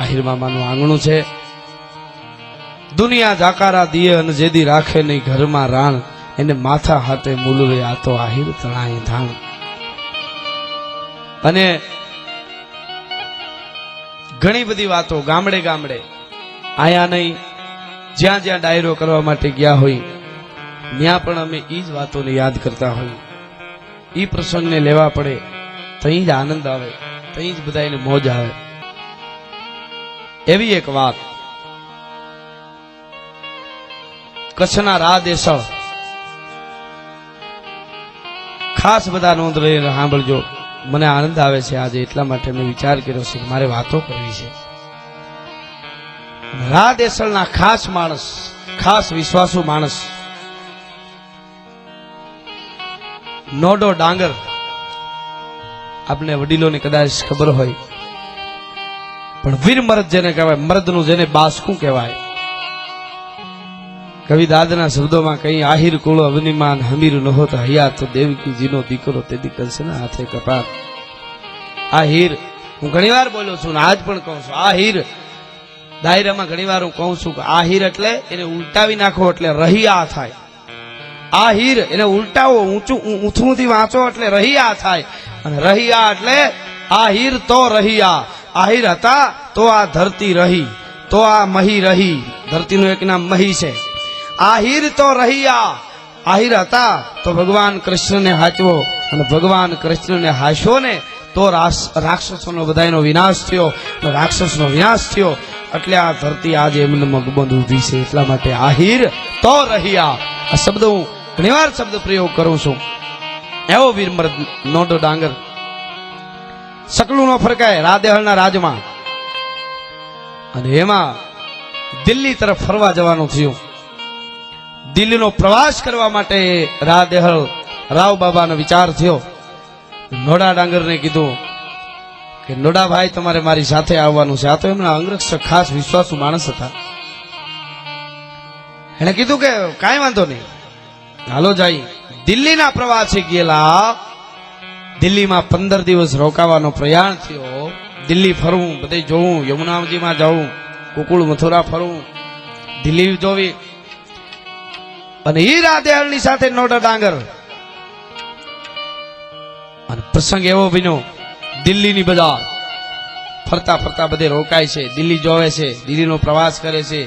આહિર મામાનું આંગણું છે. દુનિયા જાકારા દિયે અને જેદી રાખે નહીં ઘરમાં રાણ. એને માથા હાથે મૂલવે આ તો આહિર તણાય ધાણ. અને ઘણી બધી વાતો ગામડે ગામડે. આયા નહીં, જ્યાં જ્યાં ડાયરો કરવા માટે ગયા હોય ત્યાં પણ અમે એ જ વાતોને યાદ કરતા હોય. એ પ્રસંગને લેવા પડે ત્યાં જ આનંદ આવે ત્યાં જ બધાને મોજ આવે. એવી એક વાત. કચ્છના રા દેસળ ખાસ બધા નોંધ લઈને સાંભળજો. મને આનંદ આવે છે આજે એટલા માટે મેં વિચાર કર્યો છે મારે વાતો કરવી છે. રા દેસળના ખાસ માણસ, ખાસ વિશ્વાસુ માણસ. નોડો ડાંગર. આપને વડીલોને કદાચ ખબર હોય પણ વીર મરદ જેને કહેવાય, મર્દનું જેને બાસકું કહેવાય. કવિ દાદના શબ્દોમાં કહી આહિર કુળો અવનિમાન હમીર નહોત હૈયા તો દેવકીજીનો દીકરો તે દીકરશે હાથે કપાત. આ હીર હું ઘણીવાર બોલ્યો છું ને આજ પણ કહું છું આ હીર દાયરામાં ઘણીવાર હું કહું છું કે આ હીર એટલે એને ઉલટાવી નાખો એટલે રહિયા થાય. આ હીર એને ઉલટાવો, ઊંચું ઊંચુંથી વાંચો એટલે રહિયા થાય. અને રહિયા એટલે આ હીર તો રહિયા. આહિર હતા, તો આ ધરતી રહી, તો આ મહી રહી. ધરતીનું એક નામ મહી છે. આહિર તો રહિયા. આહિર હતા, તો ભગવાન કૃષ્ણને હાચવો અને ભગવાન કૃષ્ણને હાસ્યો ને, તો રાક્ષસોનો બધાયનો વિનાશ થયો. રાક્ષસનો વિનાશ થયો. એટલે આ ધરતી આજે એમને મગબંધ ઊભી છે એટલા માટે આહિર તો રહ્યા. આ શબ્દ હું ઘણીવાર શબ્દ પ્રયોગ કરું છું. એવો વીરમરદ નોટો ડાંગર. સકલું નો ફરકાય રાદેહળના રાજમાં. અને એમાં દિલ્હી તરફ ફરવા જવાનું થયું. દિલ્હીનો પ્રવાસ કરવા માટે રાદેહળ રાવ બાબાનો વિચાર થયો. નોડા ડાંગરને કીધું કે, નોડા ભાઈ, તમારે મારી સાથે આવવાનું છે. આ તો એમના અંગરક્ષક ખાસ વિશ્વાસુ માણસ હતા. એણે કીધું કે, કાંઈ વાંધો નહીં. હાલો જાય દિલ્હીના પ્રવાસે ગયેલા દિલ્હીમાં પંદર દિવસ રોકાવાનો પ્રયાણ થયો. દિલ્હી ફરવું બધે જોવું યમુનાજીમાં જવું કુકુળ મથુરા ફરવું દિલ્હી જોવી. અને ઈ રાધેહળની સાથે નોટા ડાંગર. અને પ્રસંગ એવો બન્યો, દિલ્હીની બજાર. ફરતા ફરતા બધે રોકાય છે, દિલ્હી જોવે છે, દિલ્હીનો પ્રવાસ કરે છે.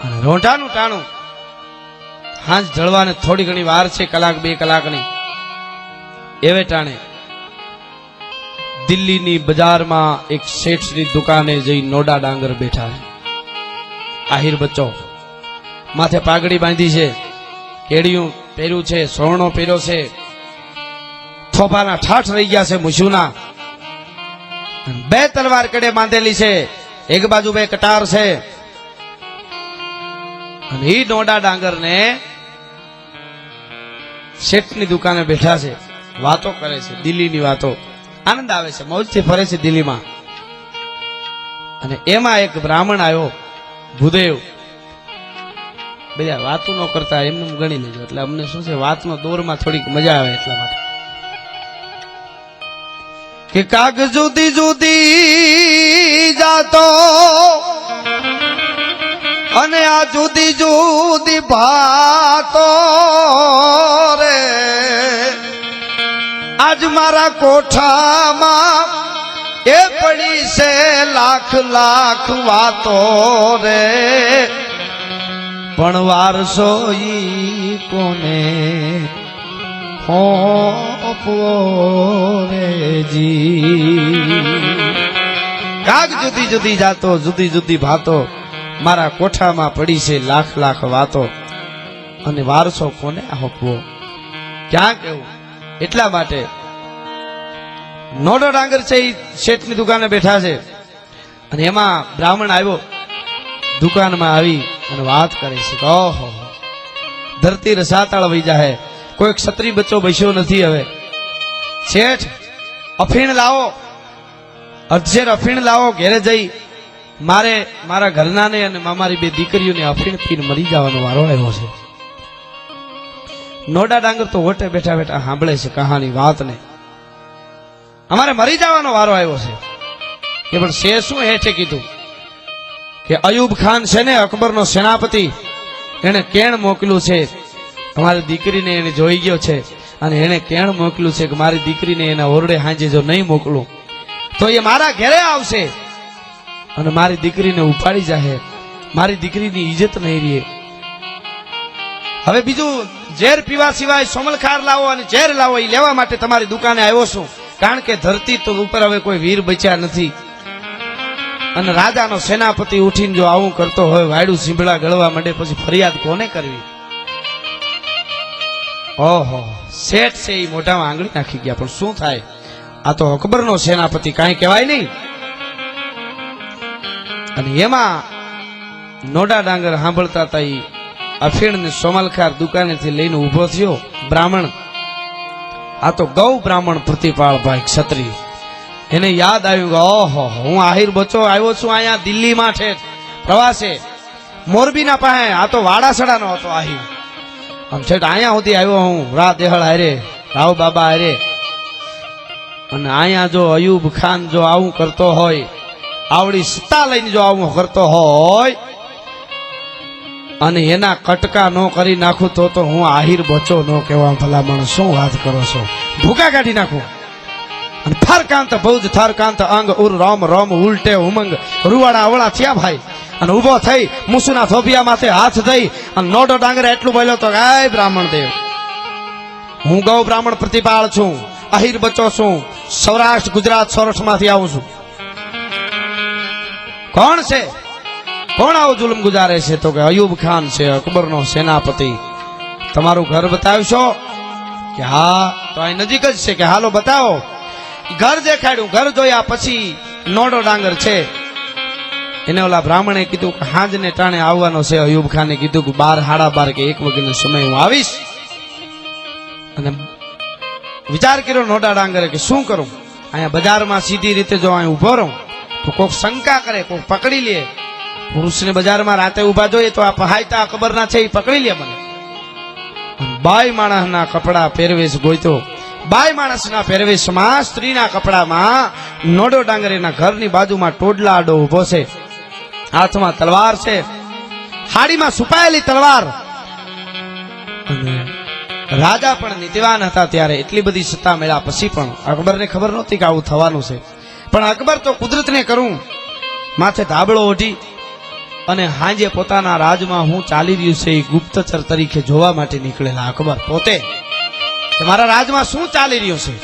અને રોંઢાનું ટાણું. હાંસ જળવાને થોડી ઘણી વાર છે, કલાક, બે કલાકની. એવે ટાણે દિલ્હીની બજારમાં એક શેઠની દુકાને જઈ નોડા ડાંગર બેઠા છે. આહિર બચ્ચો, માથે પાઘડી બાંધી છે કેડિયું પહેર્યું છે સોરણો પહેર્યો છે. થોપાના ઠાઠ રહી ગયા છે મુશુના. બે તલવાર કડે બાંધેલી છે, એક બાજુ બે કટાર છે. અને એ નોડા ડાંગર ને શેઠની દુકાને બેઠા છે. વાતો કરે છે, દિલ્હીની વાતો. આનંદ આવે છે, મોજથી ફરે છે દિલ્હીમાં. અને એમાં એક બ્રાહ્મણ આવ્યો, ભૂદેવ. બધા વાતો ન કરતા એમને ગણી લેજો, એટલે અમને શું છે, વાતનો દોરમાં થોડીક મજા આવે એટલા માટે. કે કાક જુદી જુદી જાતો, અને આ જુદી જુદી ભાતો. મારા કોઠામાં એ પડી છે લાખ લાખ વાતો રે. પણ વારસો ઈ કોને હોપવો રે જી? કાગ જુદી જુદી જાતો, જુદી જુદી ભાતો મારા કોઠામાં પડી છે લાખ લાખ વાતો. અને વારસો કોને આપવો ક્યાં કેવું? એટલા માટે નોડો ડાંગર છે એ શેઠની દુકાને બેઠા છે. અને એમાં બ્રાહ્મણ આવ્યો. દુકાનમાં આવી અને વાત કરે છે કે, ઓહો, ધરતી રસાતાળ વહી જાહે. કોઈ ક્ષત્રિય બચ્ચો બેસ્યો નથી હવે. શેઠ, અફીણ લાવો. અર્ધેર અફીણ લાવો, ઘેરે જઈ. મારે, મારા ઘરનાને અને મારી બે દીકરીઓને અફીણ પીને મરી જવાનો વારો આવ્યો છે. નોડા ડાંગર તો હોટે બેઠા બેઠા સાંભળે છે કહાની વાતને. અમારે મરી જવાનો વારો આવ્યો છે. કે પણ શે શું હેઠે કીધું? કે અયુબ ખાન છે ને અકબરનો સેનાપતિ એને કેણ મોકલ્યું છે. અમારી દીકરીને એને જોઈ ગયો છે અને એને કેણ મોકલ્યું છે કે મારી દીકરીને એના ઓરડે હાંજે જો નહીં મોકલું, તો એ મારા ઘરે આવશે અને મારી દીકરીને ઉપાડી જાહે. મારી દીકરીની ઇજ્જત નહીં રહે. હવે બીજું ઝેર પીવા સિવાય સોમલખાર લાવો અને ઝેર લાવો એ લેવા માટે તમારી દુકાને આવ્યો છું. કારણ કે ધરતી તો ઉપર હવે કોઈ વીર બચ્યા નથી. અને રાજાનો સેનાપતિ ઉઠીને જો આવું કરતો હોય, વાયડું સીંભળા ગળવા માંડે, પછી ફરિયાદ કોને કરવી? ઓહો, શેઠ છે એ મોઢામાં આંગળી નાખી ગયા, પણ શું થાય? આ તો અકબરનો સેનાપતિ કાંઈ કહેવાય નહીં. અને એમાં નોડા ડાંગર સાંભળતા હતા એ અફીણ ને સોમલખાર દુકાનેથી લઈને ઊભો થયો, બ્રાહ્મણ આ તો ગૌ બ્રાહ્મણ પ્રતિપાળભાઈ ક્ષત્રિય. એને યાદ આવ્યું કે, ઓહો, હું આહિર બચો આવ્યો છું અહીંયા દિલ્હીમાં છે. પ્રવાસે. મોરબીના પાસે. આ તો વાડાસડાનો હતો આહિર. આમ છેટ અહીંયા સુધી આવ્યો હું. રા દેહળ હારે, રાવ બાબા હારે. અને અહીંયા જો અયુબ ખાન જો આવું કરતો હોય, આવડી સત્તા લઈને જો આવું કરતો હોય અને એના કટકા ન કરી નાખું તો તો હું આહિર બચો ન કહેવા ભલામણ, શું વાત કરો છો? ભૂકા કાઢી નાખું. અને થરકાંત, ભૌજ થરકાંત, અંગ, ઉર, રોમ રોમ, ઉલટે, ઉમંગ, રૂવાડા, અવળા થયા ભાઈ. અને ઊભો થઈ મુસુના થોભિયા માથે હાથ દઈ અને નોટો ડાંગરે એટલું બોલ્યો તો ગાય બ્રાહ્મણ દેવ, હું ગૌ બ્રાહ્મણ પ્રતિપાળ છું, આહિર બચો છું, સૌરાષ્ટ્ર, ગુજરાત, સૌરાષ્ટ્રમાંથી આવું છું. કોણ છે? કોણ આવો જુલમ ગુજારે છે? તો કે અયુબ ખાન છે, અકબરનો સેનાપતિ. તમારું ઘર બતાવશો? કે હા, તો અહીં નજીક જ છે કે હાલો બતાવો. ઘર દેખાડ્યું, ઘર જોયા પછી નોડો ડાંગર છે. એને ઓલા બ્રાહ્મણે કીધું કે હાંજને ટાણે આવવાનો છે. અયુબ ખાને કીધું કે બાર હાડા બાર કે એક વાગ્યાનો સમય હું આવીશ. અને વિચાર કર્યો નોડા ડાંગરે કે શું કરું? અહીંયા બજારમાં સીધી રીતે જો અહીં ઊભો રહું, તો કોક શંકા કરે, કોક પકડી લે. પુરુષને બજારમાં રાતે ઊભા જોઈએ તો આ પહાયતા કબરના છે એ પકડી લે મને. બાઈ માણસના કપડા પહેરવેશ ગોઈતો. બાઈ માણસના પહેરવેશમાં સ્ત્રીના કપડામાં નોડો ડાંગરીના ઘરની બાજુમાં ટોડલા આડો ઊભો છે. હાથમાં તલવાર છે. હાડીમાં છુપાયેલી તલવાર. રાજા પણ નીતિવાન હતા ત્યારે એટલી બધી સત્તા મળ્યા પછી પણ અકબરને ખબર નહોતી કે આવું થવાનું છે. પણ અકબર તો કુદરતને કરું. માથે ધાબળો ઓઢી અને હાંજે પોતાના રાજમાં હું ચાલી રહ્યું છે એ ગુપ્તચર તરીકે જોવા માટે નીકળેલા અકબર પોતે. મારા રાજમાં શું ચાલી રહ્યું છે?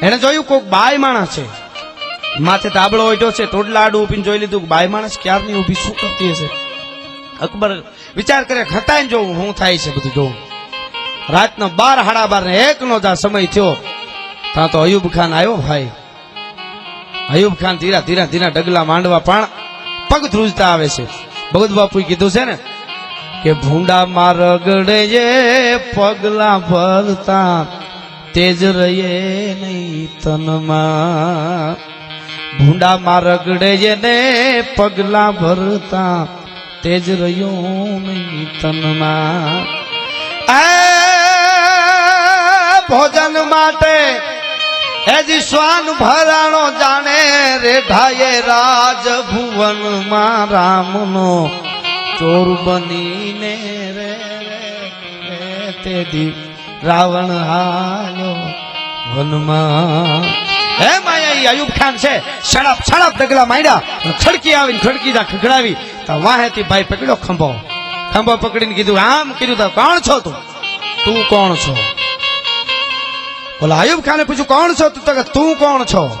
એને જોયું કોઈક બાય માણસ છે. માથે તાબડો ઓઢ્યો છે ટોડલાડું ઊભીને જોઈ લીધું બાય માણસ ક્યારની ઊભી, શું કરતી હશે? અકબર વિચાર કરે, ખતાઈને જોઉં શું થાય છે બધું, જોઉં. રાતનો બાર હાડા બાર ને એક નો સમય થયો. ત્યાં તો અયુબ ખાન આવ્યો, ભાઈ. અયુબ ખાન ધીરા ધીરા ધીરા ડગલા માંડવા પણ પગ ધ્રુજતા આવે છે. ભગત બાપુએ કીધું છે ને કે ભૂંડા માં રગડે જે પગલા ભરતા તેજ રહીએ નહીં તનમાં. ભૂંડા માં રગડે જે ને પગલા ભરતા તેજ રહ્યો નહીં તનમાં. ભોજન માટે હેજી શ્વાન ભરાણો જાણે રેઢાએ રાજ ભુવનમાં રામનો ચોર બનીને રે રે તેથી રાવણ હાલો વનમાં. હે માયા અયુબ ખાન છે. સડપ સડપ ડગલા માંડ્યા ખડકી આવીને ખડકી જા ખગડાવી. તો વાહેથી ભાઈ પકડ્યો ખંભો. ખંભો પકડીને કીધું, આમ કીધું તો, કોણ છો તું? તું કોણ છો? બોલા, અયુબ ખાને પૂછ્યું, કોણ છો તું? કે, તું કોણ છો?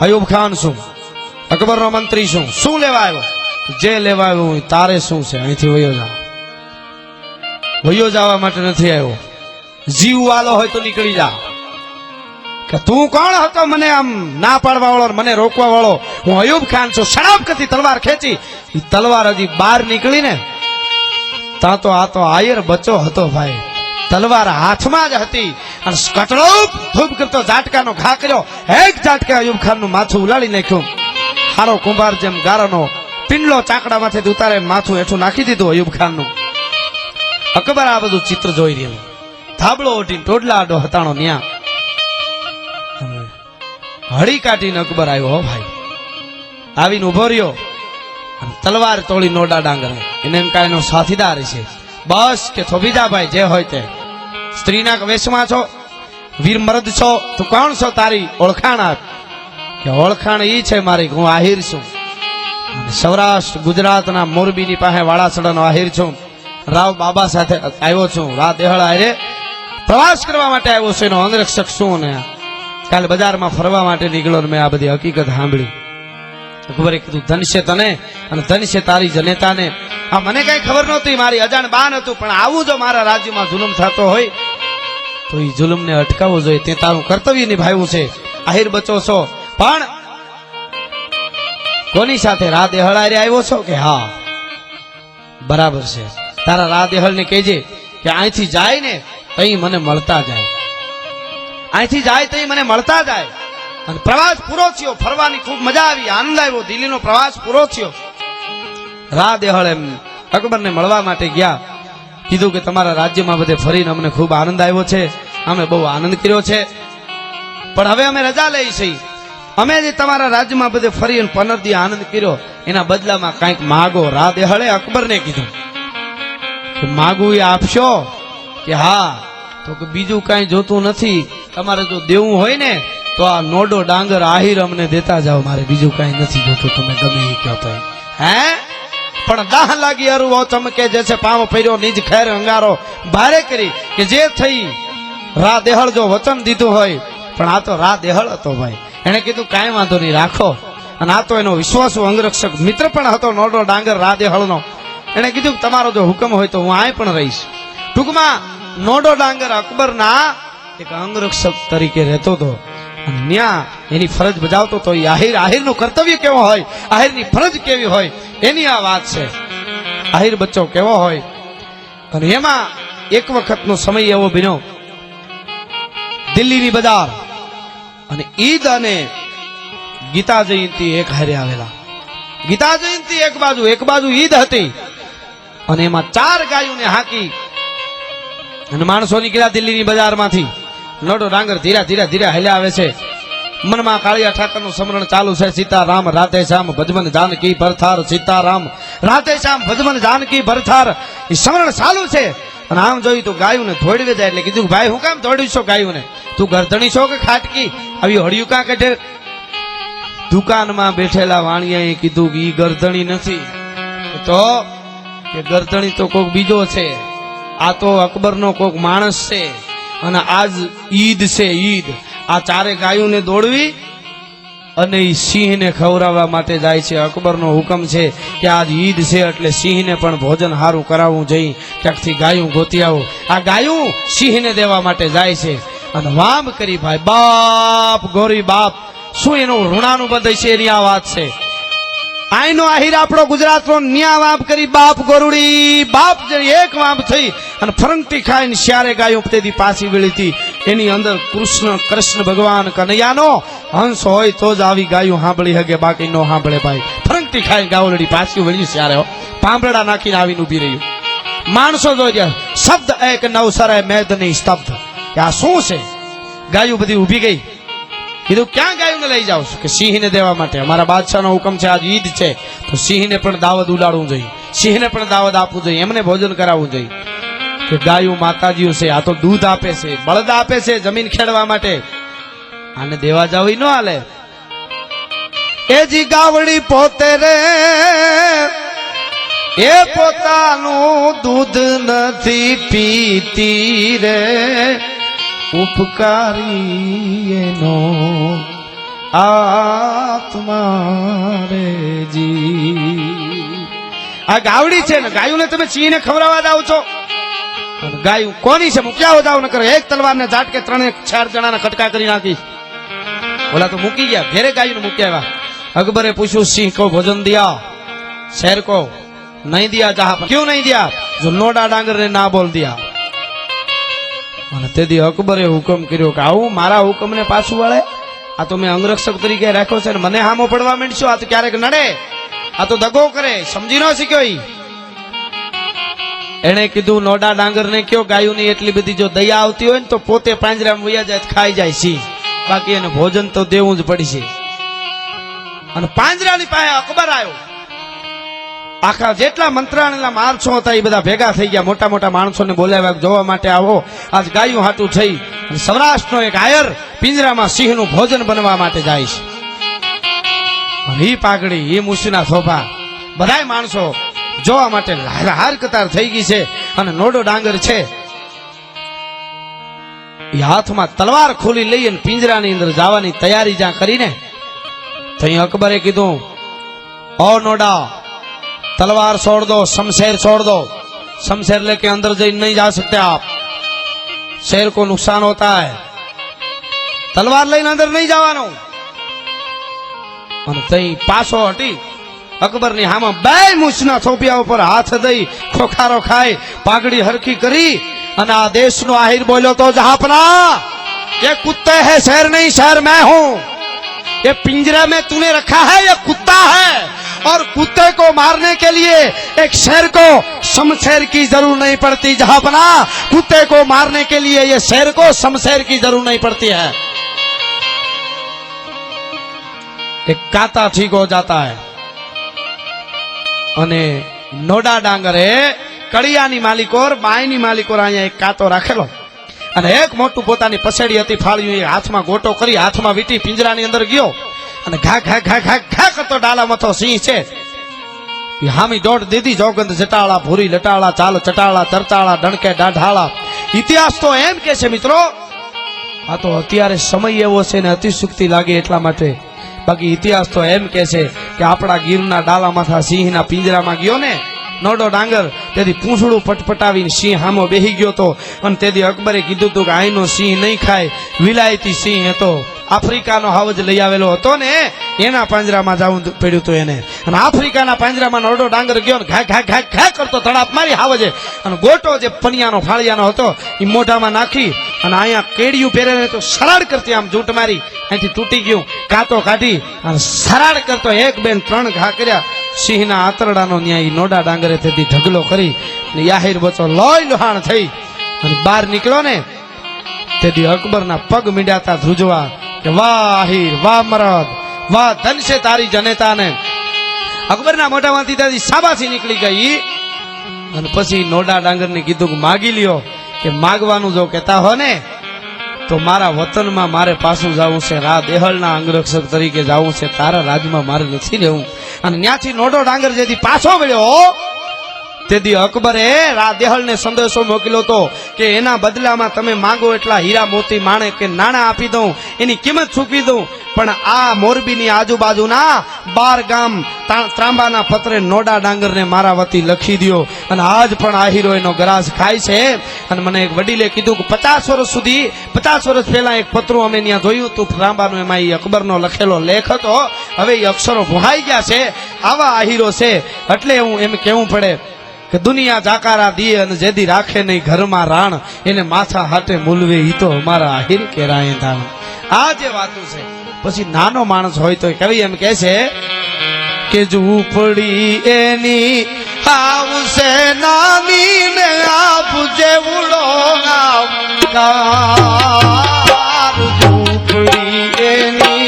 અયુબ ખાન શું અકબર નો મંત્રી શું શું લેવા આવ્યો? જે લેવા આવ્યો હું, તારે શું છે? અહીંથી વયો જા વયો જવા માટે નથી આવ્યો. જીવ વાલો હોય તો નીકળી જા. કે, તું કોણ હતો મને આમ ના પાડવા વાળો મને રોકવા વાળો? હું અયુબ ખાન છું. શરાબ કરતી તલવાર ખેંચી? એ તલવાર હજી બહાર નીકળી ને તા તો આ તો આયર બચો હતો ભાઈ. તલવાર હાથમાં જ હતી. અને કટડો ધૂપ કરતો ઝાટકાનો ઘા કર્યો. એક ઝાટકે અયુબ ખાનનું માથું ઉલાડી નાખ્યું. હારો કુંભાર જેમ ગારાનો પિંડલો ચાકડામાંથી ઉતારે માથું હેઠું નાખી દીધું અયુબ ખાનનું. અકબર આ બધું ચિત્ર જોઈ રહ્યું ધાબળો ઓઢીને ટોડલા આડો હતાણો ન્યા. હળી કાઢીને અકબર આવ્યો, હો ભાઈ. આવીને ઊભો રહ્યો. અને તલવાર તોડી નોડા ડાંગરે એને એમ કાંઈ સાથીદાર છે. બસ કે થોભીદાભાઈ જે હોય તે. સ્ત્રીના વેશમાં છો? વીર મરદ છો? તું કોણ છો તારી ઓળખાણ આપ કે ઓળખાણ એ છે મારી, હું આહિર છું. સૌરાષ્ટ્ર, ગુજરાતના મોરબીની પાસે વાળાસડાનો આહિર છું. રાવ બાબા સાથે આવ્યો છું. રા દેહળ આરે પ્રવાસ કરવા માટે આવ્યો છું. એનો અંગરક્ષક છું ને કાલે બજારમાં ફરવા માટે નીકળ્યો ને મેં આ બધી હકીકત સાંભળી. અકબરે કીધું ધન છે તને અને ધન છે તારી જનેતાને. આ મને કઈ ખબર નહોતી, મારી અજાણ બાન હતું પણ આવું જો મારા રાજ્યમાં જુલમ થતો હોય તો એ જુલમને અટકાવવો જોઈએ. તે તારું કર્તવ્ય નિભાવ્યું છે. આહિર બચો છો. પણ કોની સાથે રા હળારે આવ્યો છો કે હા? બરાબર છે. તારા રા દેહળને કહેજે કે અહીંથી જાય ને તઈ મને મળતા જાય. અહીંથી જાય તઈ મને મળતા જાય. અને પ્રવાસ પૂરો થયો. ફરવાની ખૂબ મજા આવી. આનંદ આવ્યો. દિલ્હીનો પ્રવાસ પૂરો થયો. રા દેહળ એમ અકબરને મળવા માટે ગયા. કીધું કે તમારા રાજ્યમાં બધે ફરીને અમને ખૂબ આનંદ આવ્યો છે. અમે બહુ આનંદ કર્યો છે. પણ હવે અમે રજા લઈ છીએ. અમે જે તમારા રાજ્યમાં બધે ફરી અને પંદર આનંદ કર્યો, એના બદલામાં કાંઈક માગો રા દેહળે અકબરને કીધું. કે માગું એ આપશો? કે હા. તો કે બીજું કાંઈ જોતું નથી. તમારે જો દેવું હોય ને, તો આ નોડો ડાંગર આહિર અમને દેતા જાઓ. મારે બીજું કાંઈ નથી જોતું. તમે ગમે એ કહો તો હે? પણ દાહ લાગી અરુવો ચમકે જે છે પામ ફેર્યો, નિજ ખેર અંગારો ભારે કરી કે જે થઈ રા દેહળ જો વચન દીધું હોય, પણ આ તો રા દેહળ હતો ભાઈ. એને કીધું, કાંઈ વાંધો નહીં, રાખો. અને આ તો એનો વિશ્વાસુ અંગરક્ષક મિત્ર પણ હતો, નોડો ડાંગર રા દેહળનો. એને કીધું, તમારો જો હુકમ હોય તો હું આય પણ રહીશ. ટૂંકમાં, નોડો ડાંગર અકબરના એક અંગરક્ષક તરીકે રહેતો હતો. ન્યા એની ફરજ બજાવતો તો એ આહિર, આહિરનું કર્તવ્ય કેવો હોય? આહિરની ફરજ કેવી હોય? એની આ વાત છે. આહિર બચ્ચો કેવો હોય? અને એમાં એક વખતનો સમય એવો બન્યો. દિલ્હીની બજાર. અને ઈદ અને ગીતા જયંતિ એક હારે આવેલા. ગીતા જયંતિ એક બાજુ એક બાજુ ઈદ હતી. અને એમાં ચાર ગાયોને હાકી અને માણસો નીકળ્યા દિલ્હીની બજારમાંથી. નડો ડાંગર ધીરા ધીરા ધીરા હાલ્યા આવે છે. મનમાં કાળિયા ઠાકરનું સ્મરણ ચાલુ છે. સીતારામ રાધે શ્યામ ભજમન જાનકી, ભરથાર, સીતારામ. રાધે શ્યામ ભજમન જાનકી, ભરથાર, એ સ્મરણ ચાલુ છે. અને આમ જોયું તો ગાયું ને ધોડવે જાય એટલે કીધું, ભાઈ, હું કામ દોડ્યું છો ગાયું ને તું ગરધણી છો કે ખાટકી? આવી હળિયું કાં કઢે? દુકાનમાં બેઠેલા વાણિયાએ કીધું કે ઈ ગરધણી નથી. તો કે ગરધણી તો કોક બીજો છે. આ તો અકબરનો કોક માણસ છે. અને આજ ઈદ છે, ઈદ. આ ચારે ગાયોને દોડવી અને ઈ સિંહને ખવડાવવા માટે જાય છે. અકબરનો હુકમ છે કે આજ ઈદ છે એટલે સિંહને પણ ભોજન સારું કરાવવું જોઈએ ક્યાંકથી ગાયું ગોતી આવો. આ ગાયું સિંહને દેવા માટે જાય છે. અને વામ કરી ભાઈ, બાપ ગોરી બાપ. શું એનું ઋણાનું બંધ છે એની આ વાત છે? આઈનો આહિર આપણો ગુજરાતનો ન્યા વાપ કરી બાપ ગોરુડી. બાપ જે એક વાપ થઈ અને ફરંગટી ખાઈને શ્યારે ગાયો તેથી પાછી વળી હતી. એની અંદર કૃષ્ણ કૃષ્ણ ભગવાન, કનૈયાનો હંસ હોય તો જ આવી ગાયું સાંભળી હગે, બાકી નો સાંભળે ભાઈ. ફરંગટી ખાઈને ગાવલડી પાછી વળ્યું શ્યારે હો. પાંભરડા નાખીને આવીને ઊભી રહ્યું માણસો જોઈ શબ્દ એક નવસરે મેદની સ્તબ્ધ. આ શું છે? ગાયું બધી ઊભી ગઈ. કીધું, ક્યાં ગાયોને લઈ જાવ કે કે, સિંહને દેવા માટે. અમારા બાદશાહનો હુકમ છે, આજ ઈદ છે. તો સિંહને પણ દાવત ઉડાડવું જોઈએ. સિંહને પણ દાવત આપવું જોઈએ. એમને ભોજન કરાવવું જોઈએ. કે ગાયું માતાજીઓ છે, આ તો દૂધ આપે છે, બળદ આપે છે જમીન ખેડવા માટે. આને દેવા જાવ ન હાલે. એ જી ગાવડી પોતે રે. એ પોતાનું દૂધ નથી પીતી રે. ઉપકારી એનો આત્મા રે જી. આ ગાવડી છે ને, ગાયુંને તમે સિંહને ખવડાવવા જાવ છો. ગાયું કોની છે? મૂક્યા જાવ ન કરો એક તલવાર ને ઝાટકે ત્રણે ચાર જણાના ખટકા કરી નાખી. ઓલા તો મૂકી ગયા, ઘેરે ગાયું મૂક્યા આવ્યા અકબરે પૂછ્યું, સિંહ કો ભોજન દિયા? શેર કો નહીં દિયા જહા ક્યું નહીં દિયા? જો નોડા ડાંગર ને ના બોલ દિયા. અને તેથી અકબરે હુકમ કર્યો કે આવું મારા હુકમને પાછું વળે. આ તો મેં અંગરક્ષક તરીકે રાખ્યો છે મને હામો પડવા માંડશો. આ તો ક્યારેક નડે. આ તો દગો કરે. સમજી ન શીખ્યો એણે કીધું, નોડા ડાંગર ને કયો ગાયું એટલી બધી જો દયા આવતી હોય ને તો પોતે પાંજરામાં વૈયા જાય ખાઈ જાય સિંહ બાકી એને ભોજન તો દેવું જ પડશે. અને પાંજરાની પાસે અકબર આવ્યો. આખા જેટલા મંત્રાલયના માણસો હતા, એ બધા ભેગા થઈ ગયા. મોટા મોટા માણસોને બોલાવ્યા, જોવા માટે આવો. આજ ગાયું હાટું થઈ. સૌરાષ્ટ્ર સૌરાષ્ટ્રનો એક આયર પિંજરામાં સિંહનું ભોજન બનવા માટે જાય છે. એ પાઘડી એ મુસીના થોભા બધા માણસો જોવા માટે હાર કતાર થઈ ગઈ છે અને નોડો ડાંગર છે. એ હાથમાં તલવાર ખોલી લઈ અને પિંજરાની અંદર જવાની તૈયારી જ્યાં કરીને, તો અહીં અકબરે કીધું, ઓ નોડા तलवार छोड़ दो शमशेर छोड़ दो शमशेर लेके अंदर जा नहीं जा सकते आप शेर को नुकसान होता है તલવાર લઈને અંદર નહીં જવાનું અને તઈ પાછો હટી અકબરની હામાં બે મૂછના થોપિયા ઉપર હાથ દઈ ખોખારો ખાઈ પાઘડી હરખી કરી અને આ દેશનો આહિર બોલ્યો તો જહાપના ये कुत्ते हैं शेर नहीं शेर मैं हूं ये पिंजरा में तूने रखा है ये कुत्ता है और कुत्ते को मारने के लिए एक शेर को शमशेर की जरूर नहीं पड़ती जहां बना कुत्ते को मारने के लिए ये शेर को शमशेर की जरूर नहीं पड़ती है एक काता ठीक हो जाता है અને નોડા ડાંગરે કડિયાની માલિકોર બાયની માલિકોર અહીંયા એક કાતો રાખેલો અને એક મોટું પોતાની પસેડી હતી ફાળ્યું એ હાથમાં ગોટો કરી હાથમાં વીટી પિંજરાની અંદર ગયો અને ઘા ઘા ઘા ઘા ઘા કરતો ડાલા મથો સિંહ છે. હામી દોઢ દીધી જોગંદ જટાળા, ભૂરી, લટાળા, ચાલ, ચટાળા, તરતાળા, ડણકે, દાઢાળા. ઇતિહાસ તો એમ કે છે મિત્રો, આ તો અત્યારે સમય એવો છે ને અતિશુક્તિ લાગે એટલા માટે. બાકી ઇતિહાસ તો એમ કે છે કે આપણા ગીરના ડાલામાંથી સિંહના પિંજરામાં ગયો ને, નોડો ડાંગર, તેથી પૂંછડું પટપટાવીને સિંહ હામો બેહી ગયો તો, અને તેથી અકબરે કીધું હતું કે આઈનો સિંહ નહીં ખાય, વિલાયતી સિંહ હતો. આફ્રિકાનો હાવજ લઈ આવેલો હતો ને, એના પાંજરામાં જવું પડ્યું હતું એને. અને આફ્રિકાના પાંજરામાં નરડો ડાંગર ગયો ઘા ઘા ઘા ઘા કરતો તડાપ મારી હાવજે. અને ગોટો જે પનિયાનો ફાળિયાનો હતો, એ મોઢામાં નાખી અને અહીંયા કેડિયું પહેરે તો સરાડ કરતી આમ જૂટ મારી. અહીંથી તૂટી ગયું, કાતો કાઢી અને સરાડ કરતો એક, બેન, ત્રણ ઘા કર્યા. સિંહના આંતરડાનો ન્યાય નોડા ડાંગરે તેથી ઢગલો કરી અને યાહિર બચો લોહી લોહાણ થઈ. અને બહાર નીકળ્યો ને, તેથી અકબરના પગ મીડાતા ધ્રુજવા કે વાહ આહિર વાહ ધન છે તારી જનેતાને. અકબરના મોઢામાંથી ત્યાંથી શાબાશી નીકળી ગઈ. અને પછી નોડા ડાંગરને કીધું માગી લ્યો, કે માગવાનું જો કહેતા હો ને, તો મારા વતનમાં મારે પાછું જવું છે રા દેહળના અંગરક્ષક તરીકે જવું છે, તારા રાજમાં મારે નથી રહેવું. અને ત્યાંથી નોડો ડાંગર જેથી પાછો મળ્યો તેથી અકબરે રા દેહળને સંદેશો મોકલ્યો હતો કે એના બદલામાં તમે માંગો એટલા હીરા મોતી માણે કે નાણાં આપી દઉં, એની કિંમત ચૂકવી દઉં. પણ આ મોરબીની આજુબાજુના બાર ગામ ત્રાંબાના પત્રે નોડા ડાંગરને મારા વતી લખી દ્યો. અને આજ પણ આ હીરો એનો ગ્રાસ ખાય છે. અને મને એક વડીલે કીધું કે પચાસ વર્ષ સુધી, પચાસ વર્ષ પહેલા એક પત્રો અમે ત્યાં જોયું હતું, ત્રાંબાનું એમાં એ અકબરનો લખેલો લેખ હતો. હવે એ અક્ષરો ભુહાઈ ગયા છે. આવા આહીરો છે. એટલે હું એમ કહેવું પડે કે દુનિયા જાકારા દીએ અને જેદી રાખે નહીં ઘરમાં રાણ, એને માથા હાટે મૂલવે ઈ તો અમારા આહિર કેરાય ધાણ આ જે વાતો છે, પછી નાનો માણસ હોય તો કવિ એમ કહે છે કે ઝૂંપડી એની આવશે નાની ને આપ જેવડો ઝૂંપડી એની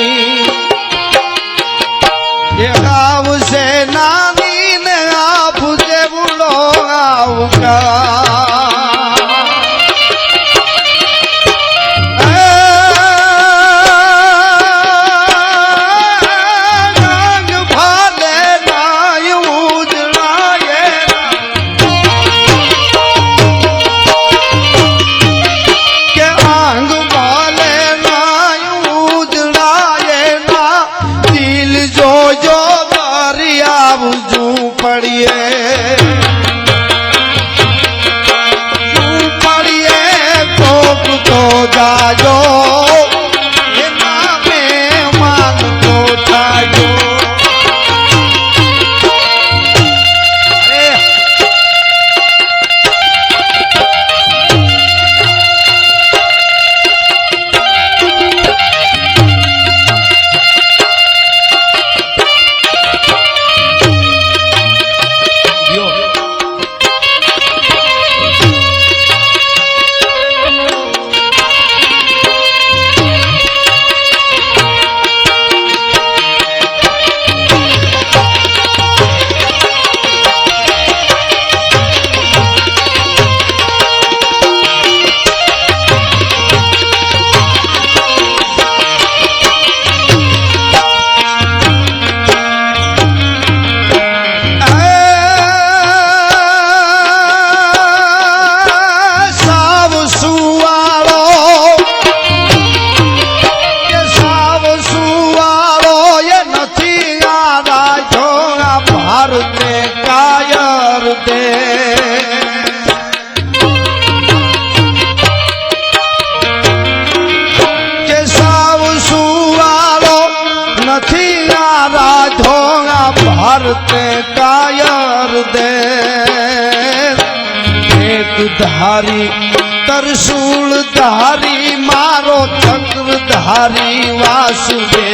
দাঁড়িয়ে sube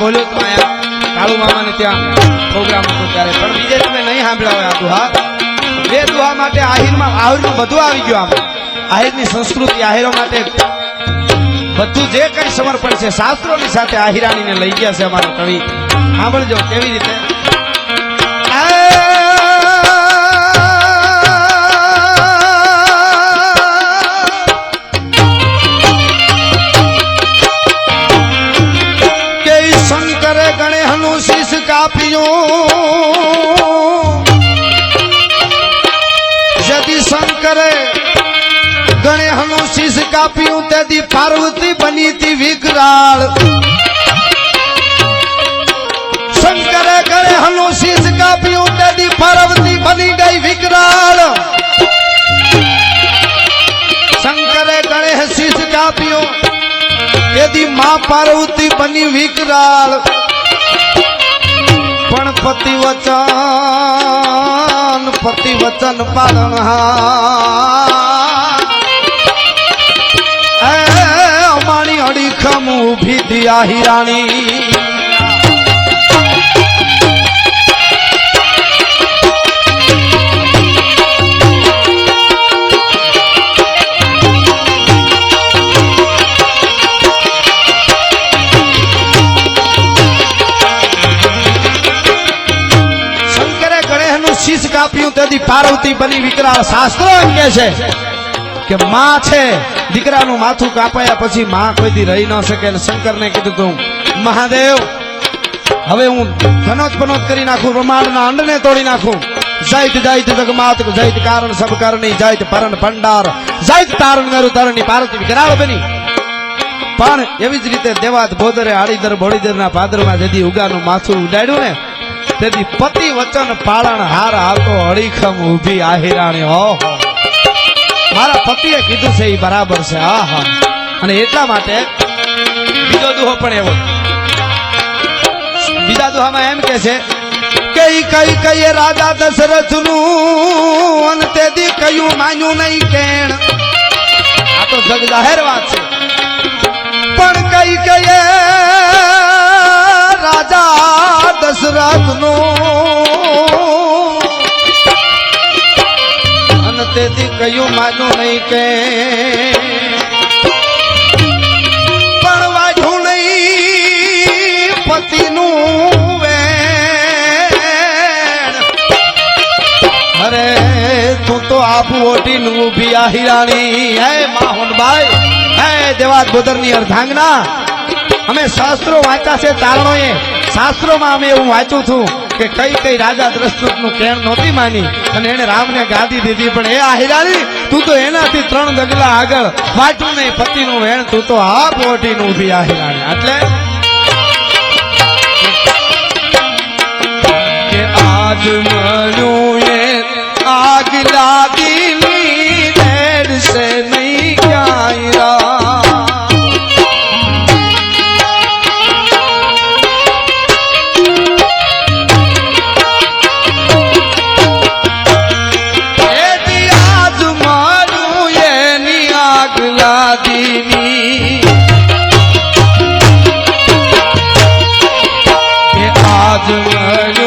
બોલ્યો તો અહીંયા કાળુ મામાને ત્યાં પ્રોગ્રામ હતો ત્યારે. પણ બીજે તમે નહીં સાંભળ્યા હોય આ દુહા. બે દુહા માટે આહિરમાં, આહિરનું બધું આવી ગયું આમ. આહિરની સંસ્કૃતિ, આહિરો માટે બધું જે કઈ સમર્પણ છે, શાસ્ત્રોની સાથે આહિરાણીને લઈ ગયા છે અમારો કવિ. સાંભળજો કેવી રીતે કાપ્યું यदि શંકરે ગણેશનું શીશ કાપ્યું, તેથી પાર્વતી બની હતી વિકરાળ. શંકરે ગણેશનું શીશ કાપ્યું, તેથી પાર્વતી બની ગઈ વિકરાળ. શંકરે ગણેશ શીશ કાપ્યું, તેથી માં પાર્વતી બની વિકરાળ. પણ પતિ વચન પતિ વચન પાલન અમારી અડીખમ ઊભી દિયા હિરાણી પાર્વતી બની વિકરાળ શાસ્ત્ર એમ છે કે માં છે, દીકરાનું માથું કાપાયા પછી માં કોઈથી રહી ન શકે શંકરને કીધું તું મહાદેવ, હવે હું ધનોત પનોત કરી નાખું બ્રહ્માંડના અંડને તોડી નાખું. જૈત જૈત જગમાત, જૈત કારણ સબ કરણી, જૈત પરણ ભંડાર, જૈત તારણ નરુ તરણી પાર્વતી વિકરાળ બની. પણ એવી જ રીતે દેવાત બોદરે આડીદર બોડીદરના પાદરમાં જેથી ઉગાનું માથું ઉડાડ્યું ને તેથી પતિ વચન પાળણ હાર આવતો અડીખમ ઊભી આહિરાણી, ઓહો. મારા પતિએ કીધું છે એ બરાબર છે, આહા. અને એટલા માટે બીજો દુહો પણ એવો. બીજા દુહામાં એમ કે છે કઈ કઈ કઈ રાજા દશરથનું અને તેથી કયું માન્યું નહીં કેણ. આ તો જગ જાહેર વાત છે. પણ કઈ કઈ રાજા દશરથનું અને તેથી કયું માનું નહીં કે પણ વાઢું નહીં પતિનું અરે, તું તો આપું ઓટીનું ઊભી હિરાણી હે માહોનભાઈ હે દેવાત બોદરની અર્ધાંગના. અમે શાસ્ત્રો વાંચ્યા છે તારણોએ. શાસ્ત્રોમાં અમે એવું વાંચું છું કે કઈ કઈ રાજા દ્રષ્ટુપનું કેણ નહોતી માની અને એને રામને ગાદી દીધી. પણ એ આહિરાણી તું તો એનાથી ત્રણ ડગલા આગળ વાટું નહીં, પતિનું વેણ, તું તો આ બોટીનું ઊભી આહિરાણી એટલે આજ મળ્યું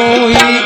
oi